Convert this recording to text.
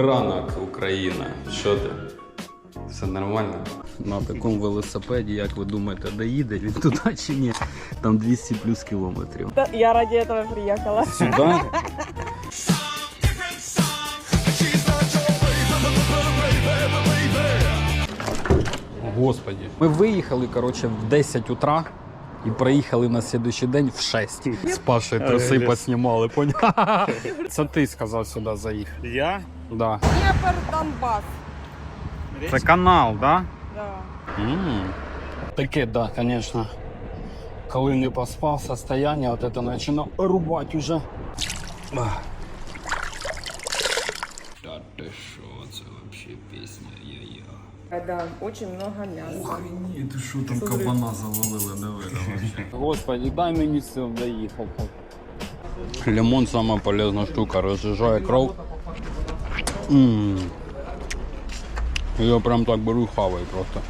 Ранок, Україна. Що ти? Все нормально? На такому велосипеді, як ви думаєте, доїде він туди чи ні? Там 200 плюс кілометрів. Я ради этого приехала. Сюди? Господі. Ми виїхали, коротше, в 10 утра і приїхали на слідуючий день в 6. З Пашею труси поснімали, поняв? Це ти сказав сюди заїхати. Я? Да. Днепр, Донбасс. Це канал, да? Да. М. Таке, да, конечно. Коли не поспав, состояние вот это начинав рубать уже. Ах. Та ти що, це вообще пісня я-я. Да, очень много мяса. Ні, ти що там кабана завалили, диви вообще. Господи, дай мені сил доїхав. Лимон сама полезна штука, розжижає кров. М. Я прям так беру и хаваю просто.